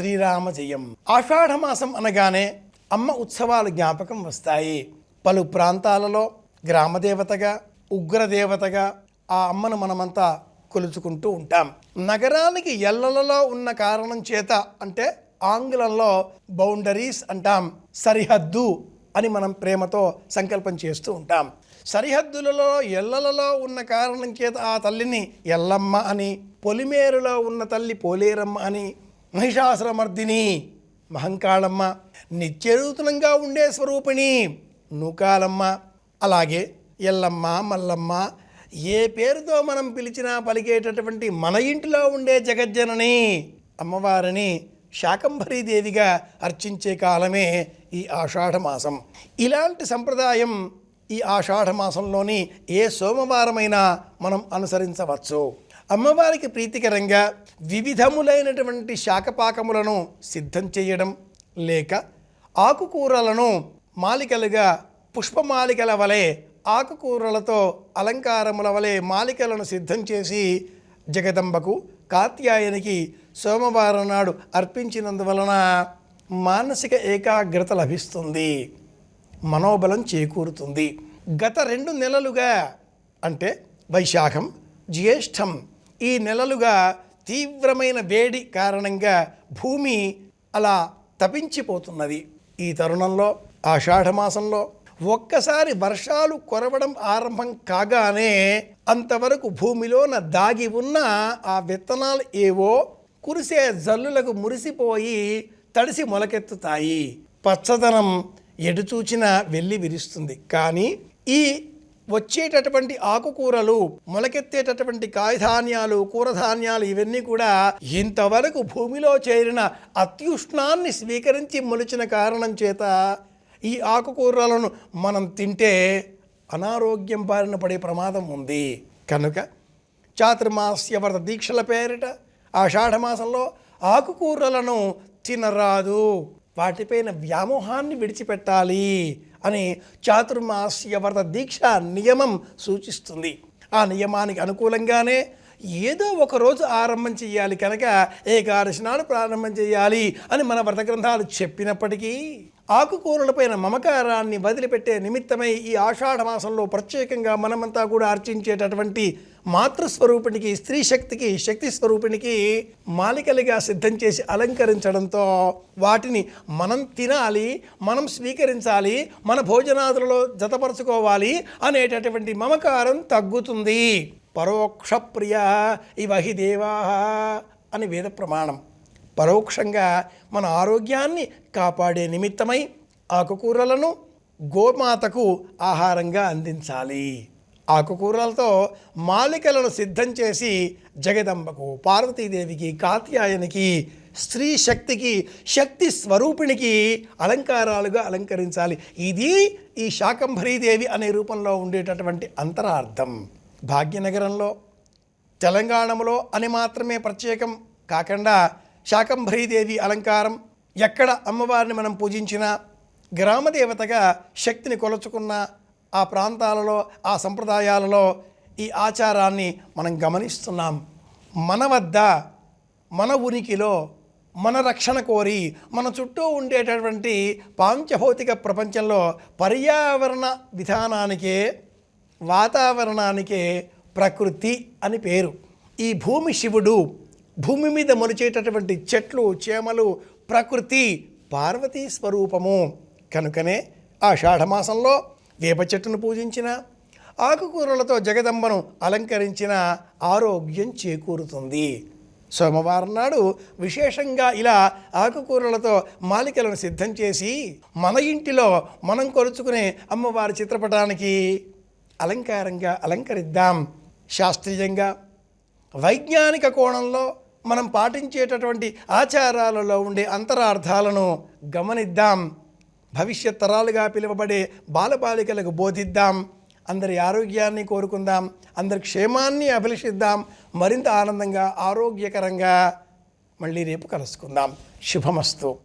శ్రీరామ జయం ఆషాఢ మాసం అనగానే అమ్మ ఉత్సవాలు జ్ఞాపకం వస్తాయి. పలు ప్రాంతాలలో గ్రామదేవతగా ఉగ్రదేవతగా ఆ అమ్మను మనమంతా కొలుచుకుంటూ ఉంటాం. నగరానికి ఎల్లలలో ఉన్న కారణం చేత అంటే ఆంగ్లంలో బౌండరీస్ అంటాం. సరిహద్దు అని మనం ప్రేమతో సంకల్పం చేస్తూ ఉంటాం. సరిహద్దులలో ఎల్లలలో ఉన్న కారణం చేత ఆ తల్లిని ఎల్లమ్మ అని పొలిమేరులో ఉన్న తల్లి పోలేరమ్మ అని మహిషాసురమర్దిని మహంకాళమ్మ నిత్యనూతనంగా ఉండే స్వరూపిణి నూకాలమ్మ అలాగే ఎల్లమ్మ మల్లమ్మ ఏ పేరుతో మనం పిలిచినా పలికేటటువంటి మన ఇంటిలో ఉండే జగజ్జనని అమ్మవారిని శాకంభరీదేవిగా అర్చించే కాలమే ఈ ఆషాఢమాసం. ఇలాంటి సంప్రదాయం ఈ ఆషాఢ మాసంలోని ఏ సోమవారమైనా మనం అనుసరించవచ్చు. అమ్మవారికి ప్రీతికరంగా వివిధములైనటువంటి శాకపాకములను సిద్ధం చేయడం లేక ఆకుకూరలను మాలికలుగా పుష్పమాలికల వలె ఆకుకూరలతో అలంకారముల వలె మాలికలను సిద్ధం చేసి జగదంబకు కాత్యాయనికి సోమవారం నాడు అర్పించినందువలన మానసిక ఏకాగ్రత లభిస్తుంది. మనోబలం చేకూరుతుంది. గత రెండు నెలలుగా అంటే వైశాఖం జ్యేష్ఠం ఈ నెలలుగా తీవ్రమైన వేడి కారణంగా భూమి అలా తపించిపోతున్నది. ఈ తరుణంలో ఆషాఢమాసంలో ఒక్కసారి వర్షాలు కొరవడం ఆరంభం కాగానే అంతవరకు భూమిలోన దాగి ఉన్న ఆ విత్తనాలు ఏవో కురిసే జల్లులకు మురిసిపోయి తడిసి మొలకెత్తుతాయి. పచ్చదనం ఎటు చూచినా వెళ్ళి విరుస్తుంది. కానీ ఈ వచ్చేటటువంటి ఆకుకూరలు మొలకెత్తేటటువంటి కాయధాన్యాలు కూరధాన్యాలు ఇవన్నీ కూడా ఇంతవరకు భూమిలో చేరిన అత్యుష్ణాన్ని స్వీకరించి మొలిచిన కారణం చేత ఈ ఆకుకూరలను మనం తింటే అనారోగ్యం బారిన పడే ప్రమాదం ఉంది. కనుక చాతుర్మాస్య వ్రత దీక్షల పేరిట ఆషాఢమాసంలో ఆకుకూరలను తినరాదు. వాటిపైన వ్యామోహాన్ని విడిచిపెట్టాలి అని చాతుర్మాస్య వ్రత దీక్ష నియమం సూచిస్తుంది. ఆ నియమానికి అనుకూలంగానే ఏదో ఒక రోజు ఆరంభం చేయాలి కనుక ఏకాదశి నాడు ప్రారంభం చేయాలి అని మన వ్రత గ్రంథాలు చెప్పినప్పటికీ ఆకుకూరలపైన మమకారాన్ని వదిలిపెట్టే నిమిత్తమై ఈ ఆషాఢ మాసంలో ప్రత్యేకంగా మనమంతా కూడా అర్చించేటటువంటి మాతృస్వరూపిణికి స్త్రీ శక్తికి శక్తి స్వరూపిణికి మాలికలుగా సిద్ధం చేసి అలంకరించడంతో వాటిని మనం తినాలి మనం స్వీకరించాలి మన భోజనాదులలో జతపరచుకోవాలి అనేటటువంటి మమకారం తగ్గుతుంది. పరోక్షప్రియ ఇవ హి దేవా అని వేద ప్రమాణం. పరోక్షంగా మన ఆరోగ్యాన్ని కాపాడే నిమిత్తమై ఆకుకూరలను గోమాతకు ఆహారంగా అందించాలి. ఆకుకూరలతో మాలికలను సిద్ధం చేసి జగదంబకు పార్వతీదేవికి కాత్యాయనికి స్త్రీ శక్తికి శక్తి స్వరూపిణికి అలంకారాలుగా అలంకరించాలి. ఇది ఈ శాకంభరీదేవి అనే రూపంలో ఉండేటటువంటి అంతరార్థం. భాగ్యనగరంలో తెలంగాణలో అని మాత్రమే ప్రత్యేకం కాకుండా శాకంభరీదేవి అలంకారం ఎక్కడ అమ్మవారిని మనం పూజించినా గ్రామదేవతగా శక్తిని కొలుచుకున్న ఆ ప్రాంతాలలో ఆ సంప్రదాయాలలో ఈ ఆచారాన్ని మనం గమనిస్తున్నాం. మన వద్ద మన ఉనికిలో మన రక్షణ కోరి మన చుట్టూ ఉండేటటువంటి పాంచభౌతిక ప్రపంచంలో పర్యావరణ విధానానికే వాతావరణానికే ప్రకృతి అని పేరు. ఈ భూమి శివుడు భూమి మీద మొలిచేటటువంటి చెట్లు చేమలు ప్రకృతి పార్వతీ స్వరూపము. కనుకనే ఆషాఢమాసంలో వేప చెట్టును పూజించిన ఆకుకూరలతో జగదంబను అలంకరించిన ఆరోగ్యం చేకూరుతుంది. సోమవారం నాడు విశేషంగా ఇలా ఆకుకూరలతో మాలికలను సిద్ధం చేసి మన ఇంటిలో మనం కొలుచుకునే అమ్మవారి చిత్రపటానికి అలంకారంగా అలంకరిద్దాం. శాస్త్రీయంగా వైజ్ఞానిక కోణంలో మనం పాటించేటటువంటి ఆచారాలలో ఉండే అంతరార్థాలను గమనిద్దాం. భవిష్యత్ తరాలుగా పిలువబడే బాలబాలికలకు బోధిద్దాం. అందరి ఆరోగ్యాన్ని కోరుకుందాం. అందరి క్షేమాన్ని అభిలషిద్దాం. మరింత ఆనందంగా ఆరోగ్యకరంగా మళ్ళీ రేపు కలుసుకుందాం. శుభమస్తు.